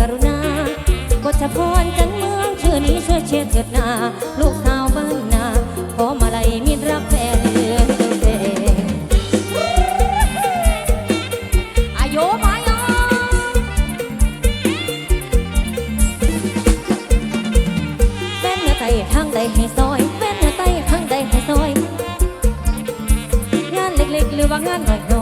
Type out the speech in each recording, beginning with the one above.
กรุณากดะพรจันเมืองเชื่อนี้ช่วยเชียเถิดนา ลูกสาวบ้านนา ขอมาลัยมีรักแฟนเดือนเตอายุมายอแฟนเนื้ไตทางใดให้ซอยแฟนเน้อไตทางใดให้ซอย งานเล็กๆ หรือว่างานหน่อย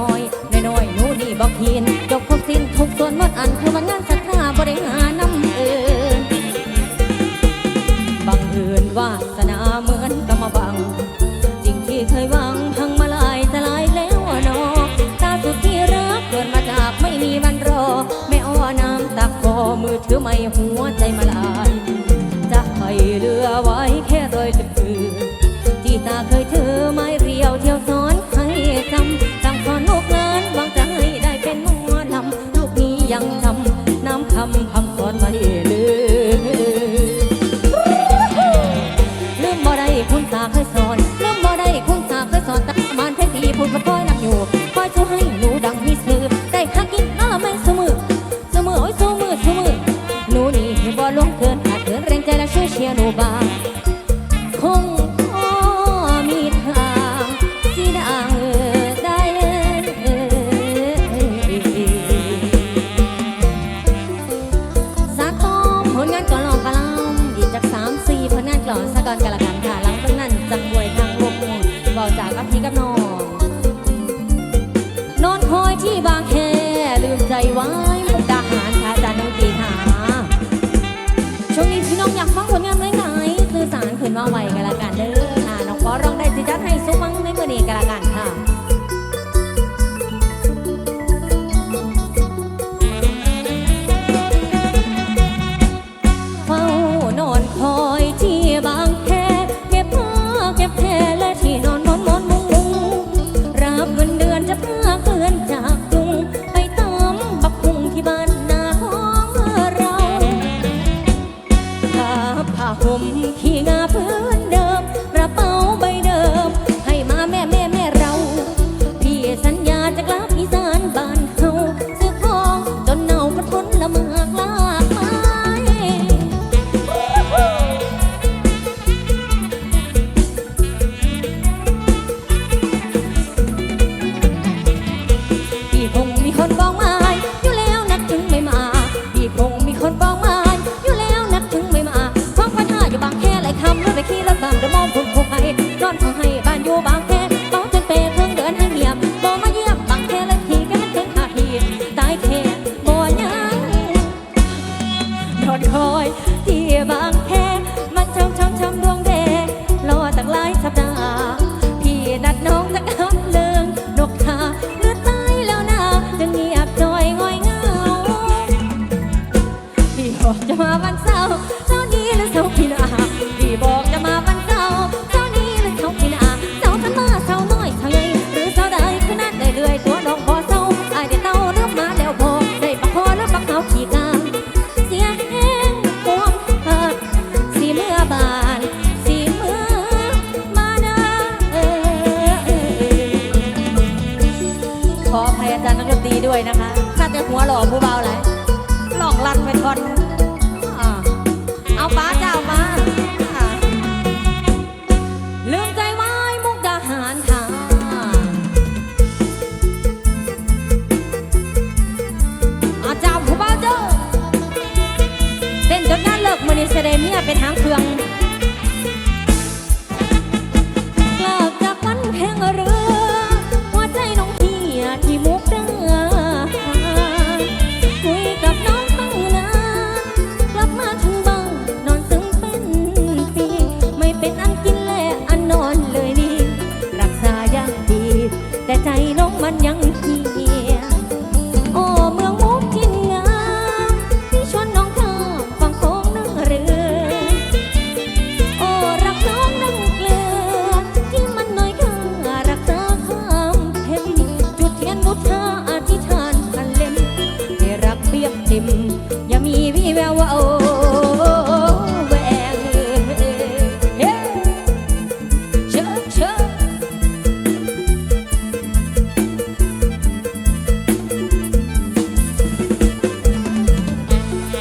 Jehová. มาไวกันละกันเด้อค่ะน้องขอร้องได้สิจัดให้สุมังในมือนี้กันละกันค่ะ เสไดเมียเป็นทาง รียกเต็มอย่ามีวี่แววว่าโอ้แหวงเฮ้เชิญเชิญ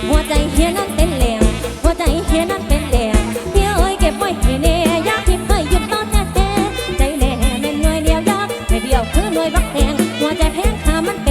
หัวใจเฮียนั้นเป็นแหลงหัวใจเฮียนั้นเป็นแหลงเฮียเอ้ยเก็บไว้ให้แน่อยากที่เคยหยุดตอนแน่แท้ใจแน่แน่นหน่วยเดียวยักให้เดียวคือหน่วยบักแพงหัวใจแพงขามันเป็น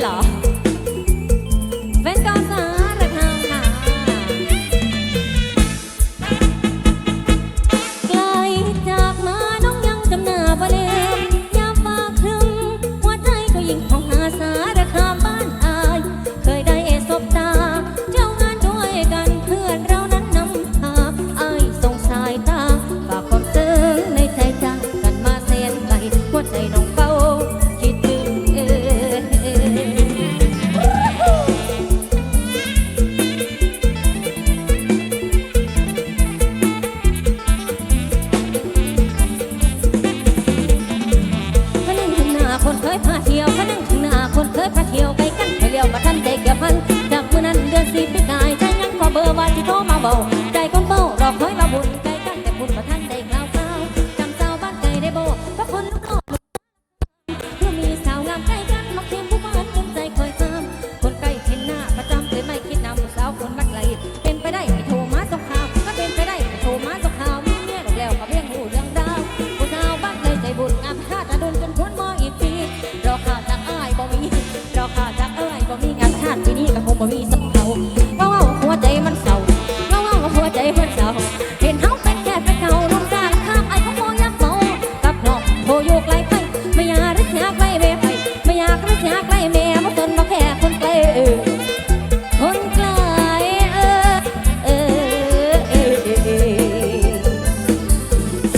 เซ็กซี่เหรอ สิบปีกายใจยังพอเบอร์ว่าที่โทรมาเบาใจคนเบารอคอยมาบุญใจกันแต่บุญมาทันใจกล่าวกล่าวจำเจ้าบ้านไกลได้โบเพราะคนลูกนอกเพื่อมีสาวงามใกล้กันมักเทียมผู้บ้านเต็มใจคอยตามคนใกล้เห็นหน้าประจำเลยไม่คิดนำสาวคนบัดไกลเป็นไปได้ไม่โทรมาสงครามก็เป็นไปได้ไม่โทรมาสงครามมีเมียดอกแล้วก็เพียงหูเรื่องดาวผู้สาวบ้านไกลใจบุญงามชาติอดุลจนพ้นมออีกปีรอข่าวจากอ้ายบ่มีรอข่าวจากอ้ายบ่มีงานชาติปีนี้ก็คงบ่มี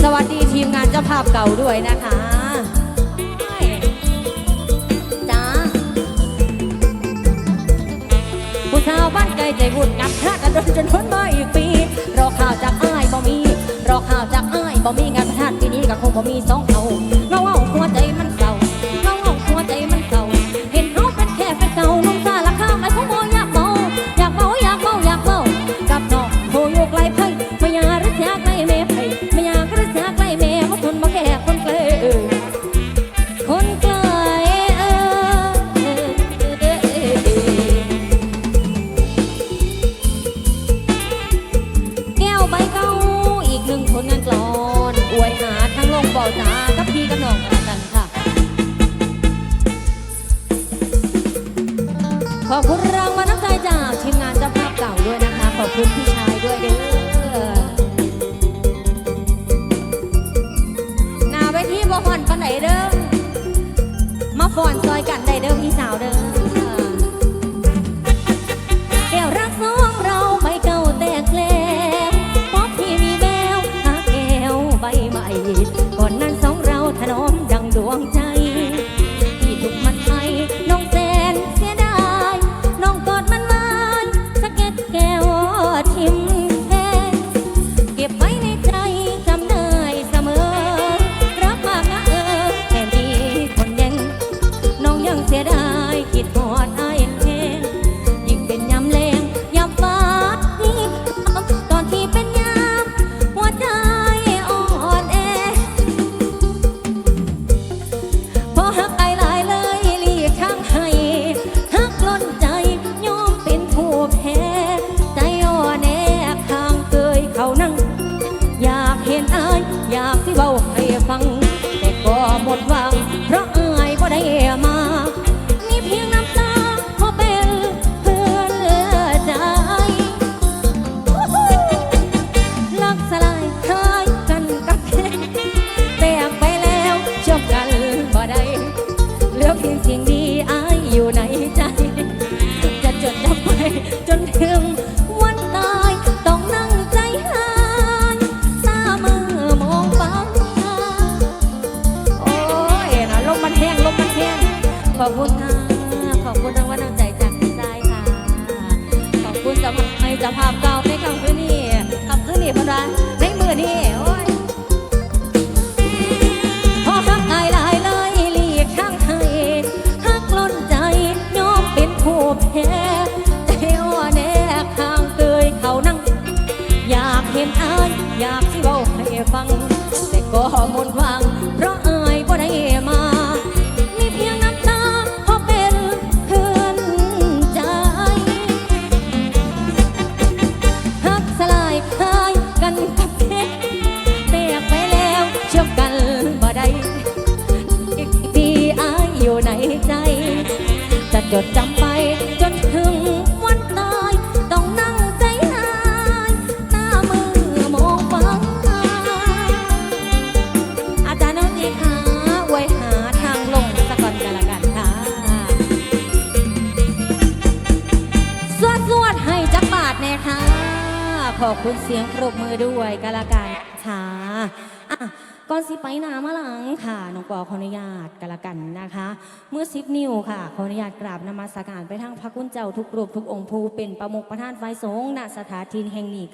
สวัสดีทีมงานเจ้าภาพเก่าด้วยนะคะจ้าผู้สาวบ้านไกลใจหุดงับชาติกันจนพ้นมาอีกปี รอข่าวจากอ้ายบ่มี รอข่าวจากอ้ายบ่มีงานชานปีนี้ก็คงบ่มีสองเขา อบคุณรางวัลน้ำใจจากทีมงานเจ้าภาพเก่าด้วยนะคะ ขอบคุณพี่ชายด้วยเด้อหน้าไปที่บ่อนปันไหนเด้อมาฝอนซ ภาพเก่าในคำคืนนี้คำคืนนี้พันราในมือนี้โอ้ยพอคักอายลายเลยหลีกทางไทยฮักล้นใจยอมเป็นผู้แพ้ใจอ่อนแอางเตยเขานั่ง อยากเห็นอาอยากที่เบาให้ฟัง แต่ก็มน อบคุณเสียงปรบมือด้วยกาละกันค่ะอะก่อนสิไปนามาหลังค่ะน้องปอขออนุญาตกันละกันนะคะ เมื่อซิปนิวค่ะขออนุญาตกราบนมัสการไปทั้งพระคุณเจ้าทุกรูปทุกองค์ภูเป็นประมุขประธานไฟสงฆ์ณสถานที่แห่งนี้